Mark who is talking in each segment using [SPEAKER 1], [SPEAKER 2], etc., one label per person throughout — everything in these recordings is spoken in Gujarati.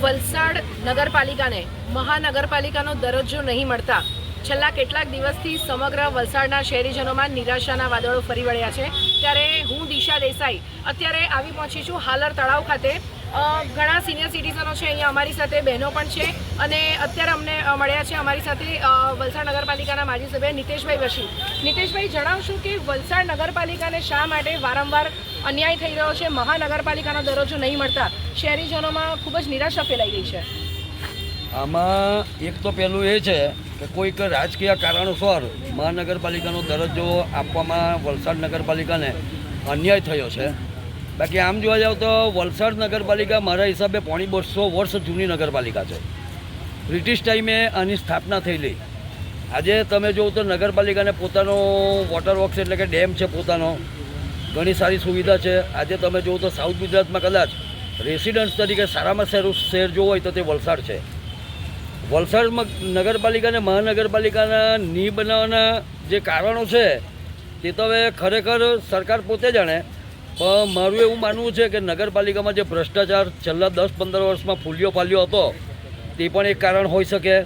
[SPEAKER 1] વલસાડ નગરપાલિકાને મહાનગરપાલિકાનો દરજ્જો નહીં મળતા. છેલ્લા કેટલાક દિવસથી સમગ્ર વલસાડના શહેરીજનોમાં નિરાશાના વાદળો ફરી વળ્યા છે. ત્યારે હું દિશા દેસાઈ અત્યારે આવી પહોંચી છું હાલર તળાવ ખાતે. ઘણા સિનિયર સિટીઝનો છે અહીંયા અમારી સાથે, બહેનો પણ છે. અને અત્યારે અમને મળ્યા છે અમારી સાથે વલસાડ નગરપાલિકાના માજી સભ્ય નિતેશભાઈ વશી. નિતેશભાઈ, જણાવશું કે વલસાડ નગરપાલિકાને શા માટે વારંવાર અન્યાય થઈ રહ્યો છે? મહાનગરપાલિકાનો દરજ્જો નહીં મળતા. શહેરીજનોમાં ખૂબ જ નિરાશા ફેલાઈ ગઈ છે.
[SPEAKER 2] આમાં એક તો પહેલું એ છે કે કોઈક રાજકીય કારણોસર મહાનગરપાલિકાનો દરજ્જો આપવામાં વલસાડ નગરપાલિકાને અન્યાય થયો છે. બાકી આમ જોવા જાવ તો વલસાડ નગરપાલિકા મારા હિસાબે પોણી બસો વર્ષ જૂની નગરપાલિકા છે. બ્રિટિશ ટાઈમે આની સ્થાપના થયેલી આજે તમે જોવો તો નગરપાલિકાને પોતાનો વોટર વર્ક્સ એટલે કે ડેમ છે પોતાનો. ઘણી સારી સુવિધા છે. આજે તમે જુઓ તો સાઉથ ગુજરાતમાં કદાચ રેસિડન્સ તરીકે સારામાં સારું શહેર જોવું હોય તો તે વલસાડ છે. વલસાડમાં નગરપાલિકાને, મહાનગરપાલિકાના ની બનાવવાના જે કારણો છે, તે તો હવે ખરેખર સરકાર પોતે જાણે. પણ મારું એવું માનવું છે કે નગરપાલિકામાં જે ભ્રષ્ટાચાર છેલ્લા દસ પંદર વર્ષમાં ફૂલ્યો ફાલ્યો હતો, તે પણ એક કારણ હોઈ શકે.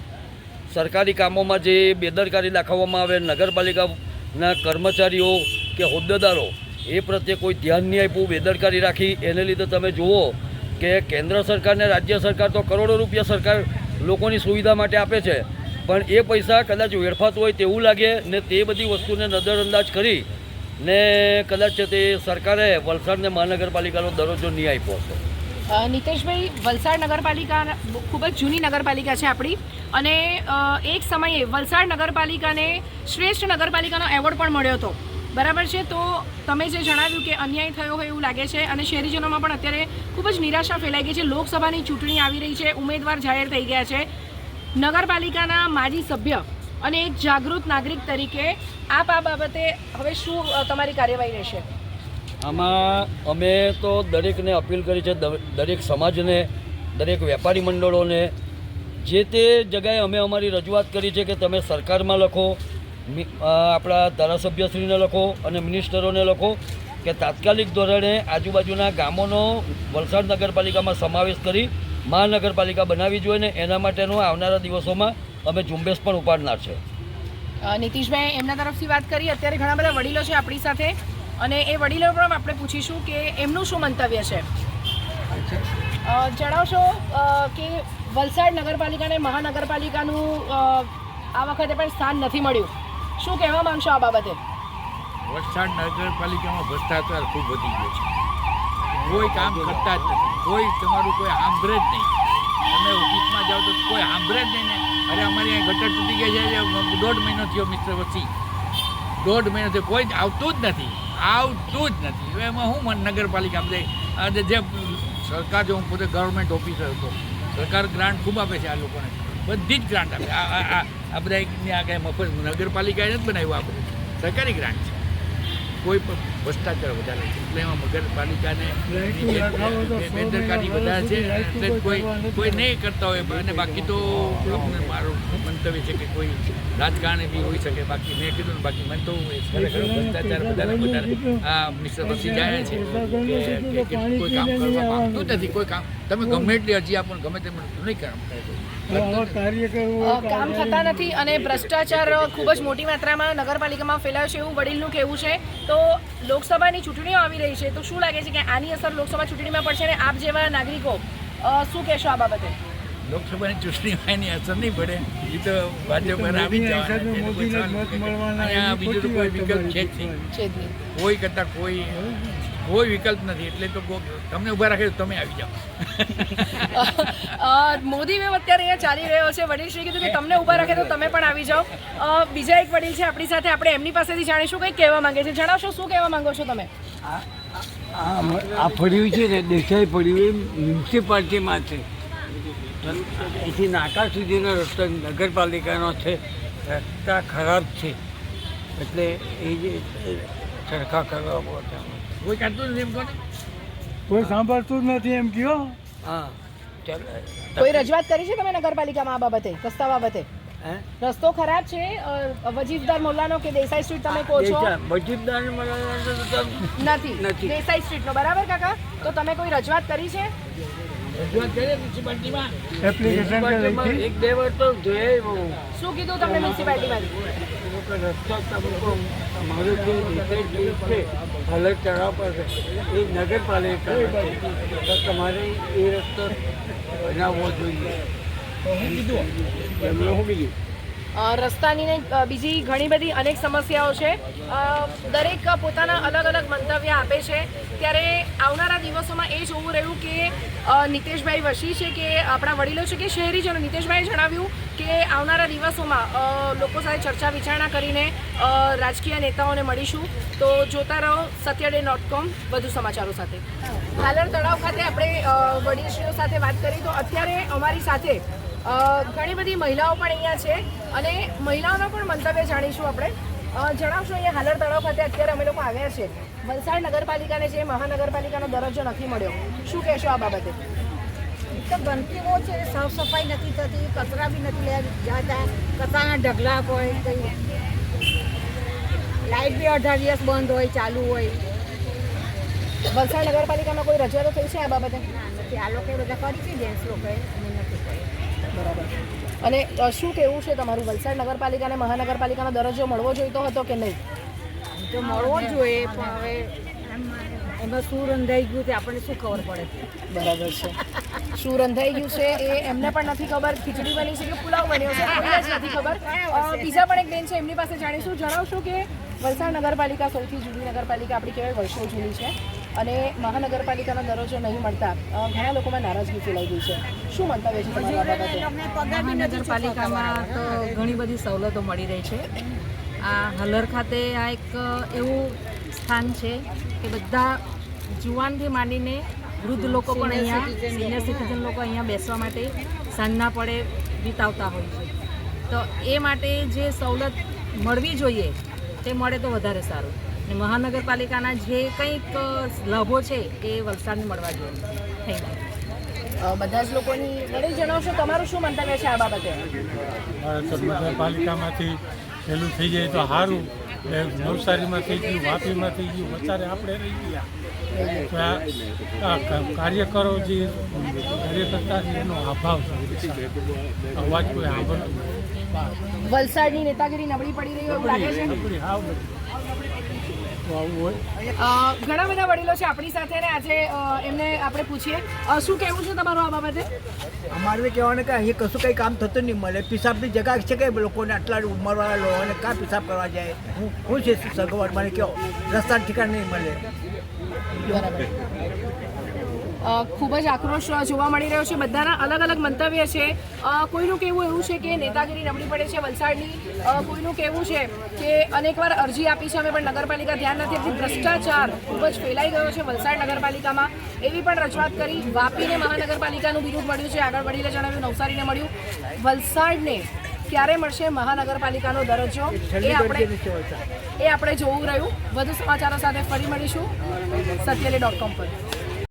[SPEAKER 2] સરકારી કામોમાં જે બેદરકારી દાખવવામાં આવે, નગરપાલિકાના કર્મચારીઓ કે હોદ્દેદારો, એ પ્રત્યે કોઈ ધ્યાન નહીં આપ્યું, બેદરકારી રાખી. એને લીધે તમે જુઓ કે કેન્દ્ર સરકાર ને રાજ્ય સરકાર તો કરોડો રૂપિયા સરકાર લોકોની સુવિધા માટે આપે છે. પણ એ પૈસા કદાચ વેડફાતું હોય તેવું લાગે ને તે બધી વસ્તુને નજરઅંદાજ કરી ને કદાચ તે સરકારે વલસાડને મહાનગરપાલિકાનો દરજ્જો નહીં આપ્યો
[SPEAKER 1] હતો નિતેશભાઈ, વલસાડ નગરપાલિકા ખૂબ જ જૂની નગરપાલિકા છે આપણી અને એક સમયે વલસાડ નગરપાલિકાને શ્રેષ્ઠ નગરપાલિકાનો એવોર્ડ પણ મળ્યો હતો. બરાબર છે? તો તમે જે જણાવ્યું કે અન્યાય થયો હોય એવું લાગે છે અને શહેરીજનોમાં પણ અત્યારે ખૂબ જ નિરાશા ફેલાઈ ગઈ છે. લોકસભાની ચૂંટણી આવી રહી છે, ઉમેદવાર જાહેર થઈ ગયા છે. નગરપાલિકાના માજી સભ્ય અને એક જાગૃત નાગરિક તરીકે આપ આ બાબતે હવે શું તમારી કાર્યવાહી રહેશે?
[SPEAKER 2] આમાં અમે તો દરેકને અપીલ કરી છે દરેક સમાજને, દરેક વેપારી મંડળોને, જે તે જગાએ અમે અમારી રજૂઆત કરી છે કે તમે સરકારમાં લખો આપણા ધારાસભ્યશ્રીને લખો અને મિનિસ્ટરોને લખો કે તાત્કાલિક ધોરણે આજુબાજુના ગામોનો વલસાડ નગરપાલિકામાં સમાવેશ કરી મહાનગરપાલિકા બનાવવી જોઈએ ને એના માટેનું આવનારા દિવસોમાં અમે ઝુંબેશ પણ ઉપાડનાર છે.
[SPEAKER 1] નીતિશભાઈ, એમના તરફથી વાત કરી. અત્યારે ઘણા બધા વડીલો છે આપણી સાથે અને એ વડીલો પણ આપણે પૂછીશું કે એમનું શું મંતવ્ય છે? જણાવશો કે વલસાડ નગરપાલિકાને મહાનગરપાલિકાનું આ વખતે પણ સ્થાન નથી મળ્યું. શું કહેવા માંગશો આ બાબતે?
[SPEAKER 3] વલસાડ નગરપાલિકામાં ભ્રષ્ટાચાર ખૂબ વધી ગયો છે. કોઈ કામ કરતા જ નથી. કોઈ તમારું કોઈ સાંભળે જ નહીં. તમે ઓફિસમાં જાઓ તો કોઈ સાંભળે જ નહીં ને. અરે અમારી અહીં ગટર તૂટી ગયા છે. દોઢ મહિનો થયો મિત્ર વસી. દોઢ મહિનો થયો. કોઈ આવતું જ નથી. આવતું જ નથી. એમાં હું મને નગરપાલિકા જે સરકાર જો હું પોતે ગવર્મેન્ટ ઓફિસર હતો. સરકાર ગ્રાન્ટ ખૂબ આપે છે આ લોકોને. બધી જ ગ્રાન્ટ આપે. આ, આ- બધા આ કાંઈ મફત નગરપાલિકાએ નથી બનાવ્યું આપણે સરકારી ગ્રાન્ટ છે. કોઈ પણ ભ્રષ્ટાચાર વધારે છે. એટલે એમાં નગરપાલિકાને બેદરકારી વધારે છે. એટલે કોઈ કોઈ નહીં કરતા હોય. અને બાકી તો મારું મંતવ્ય છે કે કોઈ રાજકારણી બી હોઈ શકે. બાકી મેં કીધું ને બાકી મને તો ખરેખર ભ્રષ્ટાચાર વધારે વધારે. આ મિસ્ટર વસી જાય છે કે- કોઈ કામ કરવા માંગતું નથી કોઈ કામ. તમે ગમે એટલી અરજી આપો ગમે તેમ નહીં કામ
[SPEAKER 1] કામ થતા નથી અને ભ્રષ્ટાચાર ખૂબ જ મોટી માત્રામાં નગરપાલિકામાં ફેલાયો છે એવું વડીલનું કહેવું છે. તો લોકસભાની ચૂંટણીઓ આવી રહી છે તો શું લાગે છે કે આની અસર લોકસભા ચૂંટણીમાં પડશે અને આપ જેવા નાગરિકો શું કહેશો આ બાબતે?
[SPEAKER 3] લોકસભાની ચૂંટણીમાં એની અસર નહીં પડે. એ તો ભાજપ પર આવી જવાના બીજું કોઈ વિકલ્પ છે
[SPEAKER 1] છે જ નહીં.
[SPEAKER 3] કોઈ કરતાં કોઈ કોઈ વિકલ્પ નથી. એટલે તો તમને ઊભા રાખે તો તમે આવી જાઓ.
[SPEAKER 1] મોદી વેવ અત્યારે અહીંયા ચાલી રહ્યો છે. વડીલ શ્રી કીધું કે તમને ઊભા રાખે તો તમે પણ આવી જાઓ. બીજા એક વડીલ છે આપણી સાથે. આપણે એમની પાસેથી જાણીશું કંઈક કહેવા માંગે છે. જણાવશો શું કહેવા માંગો છો તમે?
[SPEAKER 4] આ આ પડ્યું છે ને દેસાઈ પડ્યું એ મ્યુનિસિપાલિટીમાં છે. અહીંથી નાકા સુધીનો રસ્તો નગરપાલિકાનો છે. રસ્તા ખરાબ છે. એટલે એ જે સરખા કરવા પડે.
[SPEAKER 3] કોઈ કાઢતું નથી એમ કોને
[SPEAKER 5] કોઈ સાંભળતું જ નથી એમ કયો.
[SPEAKER 4] હા. ચાલ
[SPEAKER 1] કોઈ રજૂઆત કરી છે તમે નગરપાલિકામાં આ બાબતે રસ્તા બાબતે?
[SPEAKER 4] હે?
[SPEAKER 1] રસ્તો ખરાબ છે વજીફદાર મોલ્લાનો કે દેસાઈ સ્ટ્રીટ તમે કહો છો?
[SPEAKER 4] બજેટદાર
[SPEAKER 1] નથી.
[SPEAKER 4] નથી.
[SPEAKER 1] દેસાઈ સ્ટ્રીટનો બરાબર કાકા? તો તમે કોઈ રજૂઆત કરી છે?
[SPEAKER 5] એપ્લિકેશન લખી?
[SPEAKER 4] એક બે વાર તો બહુ.
[SPEAKER 1] શું કીધું તમને મ્યુનિસિપાલિટીમાં?
[SPEAKER 4] રસ્તો તમારો અમારો જે ડિસાઇડ છે હલત ચઢાવ પર એ નગરપાલિકા તો તમારે એ રસ્તો બનાવવો જોઈએ. શું કીધું.
[SPEAKER 1] રસ્તાની બીજી ઘણી બધી અનેક સમસ્યાઓ છે. દરેક પોતાના અલગ અલગ મંતવ્ય આપે છે. ત્યારે આવનારા દિવસોમાં એ જોવું રહ્યું કે નિતેશભાઈ વશી છે કે આપણા વડીલો છે કે શહેરીજનો? નીતેશભાઈએ જણાવ્યું કે આવનારા દિવસોમાં લોકો સાથે ચર્ચા વિચારણા કરીને રાજકીય નેતાઓને મળીશું. તો જોતા રહો સત્યડે ડોટ કોમ. વધુ સમાચારો સાથે. હાલર તળાવ ખાતે આપણે વડીલશ્રીઓ સાથે વાત કરી. તો અત્યારે અમારી સાથે ઘણી બધી મહિલાઓ પણ અહીંયા છે અને મહિલાઓનો પણ મંતવ્ય જાણીશું આપણે. જણાવશું અહીંયા હાલર તળાવ ખાતે અત્યારે અમે લોકો આવ્યા છે. વલસાડ નગરપાલિકાને જે મહાનગરપાલિકાનો દરજ્જો નથી મળ્યો. શું કહેશો આ બાબતે?
[SPEAKER 6] તો ગંદકી બહુ છે સાફ સફાઈ નથી થતી કચરા બી નથી લેવા જતા કચરાના ઢગલા હોય કંઈ. લાઇટ બી અઢાર દિવસ બંધ હોય ચાલુ હોય.
[SPEAKER 1] વલસાડ નગરપાલિકામાં કોઈ રજૂઆતો થઈ છે આ બાબતે?
[SPEAKER 6] નથી. આ લોકોએ બધા કરી છે જેન્ટ્સ લોકોએ.
[SPEAKER 1] બરાબર. અને શું કહેવું છે તમારું? વલસાડ નગરપાલિકાને મહાનગરપાલિકાનો દરજ્જો મળવો જોઈતો હતો કે નહીં?
[SPEAKER 6] તો મળવો જ જોઈએ પણ હવે એમાં શું રંધાઈ ગયું તે આપણને શું ખબર પડે?
[SPEAKER 1] બરાબર છે. શું રંધાઈ ગયું છે એ એમને પણ નથી ખબર. ખીચડી બની છે કે પુલાવ બન્યો છે કોઈને જ નથી ખબર. બીજા પણ એક બેન છે એમની પાસે જાણીશું. જણાવશો કે વલસાડ નગરપાલિકા સૌથી જૂની નગરપાલિકા આપણી કહેવાય વર્ષો જૂની છે. અને મહાનગરપાલિકાનો દરજ્જો નહીં મળતા ઘણા લોકોમાં નારાજગી ફેલાઈ ગઈ છે. શું મંતવ્ય છે તમારું
[SPEAKER 7] મહાનગરપાલિકામાં તો ઘણી બધી સવલતો મળી રહી છે. આ હલર ખાતે આ એક એવું સ્થાન છે કે બધા જુવાનથી માંડીને વૃદ્ધ લોકો પણ અહીંયા સિનિયર સિટીઝન લોકો અહીંયા બેસવા માટે સાંજના પડે વિતાવતા હોય છે. તો એ માટે જે સવલત મળવી જોઈએ તે મળે તો વધારે સારું. ને મહાનગરપાલિકાના જે કંઈક લાભો છે એ વલસાડને મળવા જોઈએ થેન્ક યુ
[SPEAKER 1] બધા જ લોકોની જણાવશો તમારું શું મંતવ્ય છે આ બાબતે?
[SPEAKER 5] મહાનગરપાલિકામાંથી પેલું થઈ જાય તો સારું એ નવસારીમાં થઈ ગયું વાપીમાં થઈ ગયું અત્યારે આપણે રહી ગયા. કાર્યકરો જે કાર્યકર્તા છે એનો અભાવ છે. અવાજ કોઈ સાંભળતું
[SPEAKER 1] વલસાડની નેતાગીરી નબળી પડી રહી હોય લાગે છે.
[SPEAKER 5] તો આવું હોય.
[SPEAKER 1] ઘણા બધા વડીલો છે આપણી સાથે ને આજે એમને આપણે પૂછીએ. શું કહેવું છે તમારું આ બાબતે?
[SPEAKER 8] અમારે કહેવાનું કે અહીં કશું કંઈ કામ થતું નહીં. મળે પિશાબની જગા છે કે લોકોને આટલા ઉંમરવાળા લોકોને કાં પિશાબ કરવા જાય? હું હું છે સગવડ? મને કહો. રસ્તા ઠીકાણ નહીં મળે.
[SPEAKER 1] ખૂબ જ આક્રોશ જોવા મળી રહ્યો છે. બધાના અલગ અલગ મંતવ્ય છે. કોઈનું કહેવું એવું છે કે નેતાગીરી નબળી પડે છે, વલસાડની કોઈનું કહેવું છે કે અનેકવાર અરજી આપી છે, અમે પણ નગરપાલિકા ધ્યાન નથી આપતી. ભ્રષ્ટાચાર ખૂબ જ ફેલાઈ ગયો છે વલસાડ નગરપાલિકામાં. એવી પણ રજૂઆત કરી વાપીને મહાનગરપાલિકાનું બિરુદ મળ્યું છે. આગળ વડીલે જણાવ્યું, નવસારીને મળ્યું. વલસાડને ક્યારે મળશે મહાનગરપાલિકાનો દરજ્જો? એ આપણે એ આપણે જોવું રહ્યું. વધુ સમાચારો સાથે ફરી મળીશું. સત્યલી ડોટ કોમ પર.